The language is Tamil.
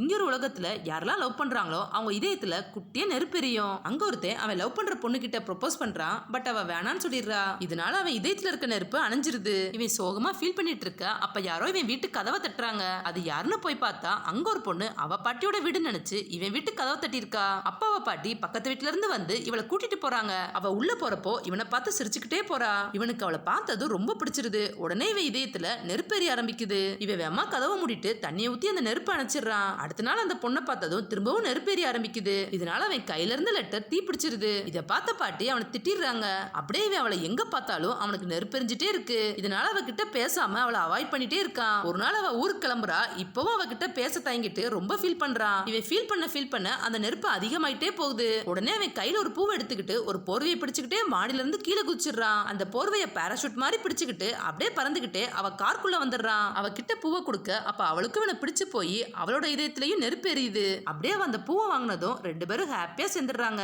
இங்கே ஒரு உலகத்தில் யாரெல்லாம் லவ் பண்ணுறாங்களோ அவங்க இதயத்தில் குட்டியே நெருப்பெரியும் அங்கே ஒருத்தன் அவன் லவ் பண்ணுற பொண்ணுக்கிட்ட ப்ரொப்போஸ் பண்ணுறான் பட் அவள் வேணான்னு சொல்லிடுறா. இதனால அவன் இதயத்தில் இருக்க நெருப்பு அணைஞ்சிருது. இவன் சோகமாக ஃபீல் பண்ணிட்டு இருக்க. அப்போ யாரோ இவன் வீட்டு கதவை தட்டுறாங்க. அது யாருன்னு போய் பார்த்தா அங்கே ஒரு பொண்ணு அவ பாட்டியோட வீடு நினச்சி இவன் வீட்டு கதவை தட்டியிருக்கா. அப்பா அவ பாட்டி பக்கத்து வீட்ல இருந்து வந்து இவளை கூட்டிட்டு போறாங்க. அவ உள்ள போறப்போ இவனை பார்த்து சிரிச்சுக்கிட்டே போறா. இவனுக்கு அவளை பார்த்தது ரொம்ப பிடிச்சிருது. உடனே இவன் இதயத்துல நெருப்பெரிய ஆரம்பிக்குது. இவன் வேமா கதவை மூடிட்டு தண்ணியை ஊற்றி அந்த நெருப்பு அணைச்சிடுறான். அடுத்த நாள் அந்த பொண்ணை பார்த்ததும் திரும்பவும் நெருப்பேறி ஆரம்பிக்குது. இதனால அவன் கையில இருந்த லெட்டர் தீ பிடிச்சிருது. இதை பார்த்த பாட்டி அவனை திட்டிடுறாங்க. அப்படியே இவன் அவளை எங்க பார்த்தாலும் அவனுக்கு நெருப்பெரிஞ்சிட்டே இருக்கு. இதனால அவகிட்ட பேசாம அவளை அவாய்ட் பண்ணிட்டே இருக்கான். ஒரு நாள் அவ ஊருக்கு கிளம்புறா. இப்பவும் அவகிட்ட பேச தயங்கிட்டு ரொம்ப ஃபீல் பண்றான். இவன் ஃபீல் பண்ண ஃபீல் பண்ண அந்த நெருப்பு அதிகமாயிட்டே போகுது. உடனே அவன் கையில ஒரு பூவை எடுத்துக்கிட்டு ஒரு போர்வையை பிடிச்சுக்கிட்டே மாடியில இருந்து கீழே குதிச்சிடுறான். அந்த போர்வையை பேராஷூட் மாதிரி பிடிச்சுக்கிட்டு அப்படியே பறந்துகிட்டே அவ கார்க்குள்ள வந்துடுறான். அவ கிட்ட பூவை கொடுக்க அப்ப அவளுக்கும் இவனை பிடிச்சு போய் அவளோட இதயத்திலையும் நெருப்பு எரியுது. அப்படியே அந்த பூவை வாங்கினதும் ரெண்டு பேரும் ஹாப்பியா சேர்ந்துடுறாங்க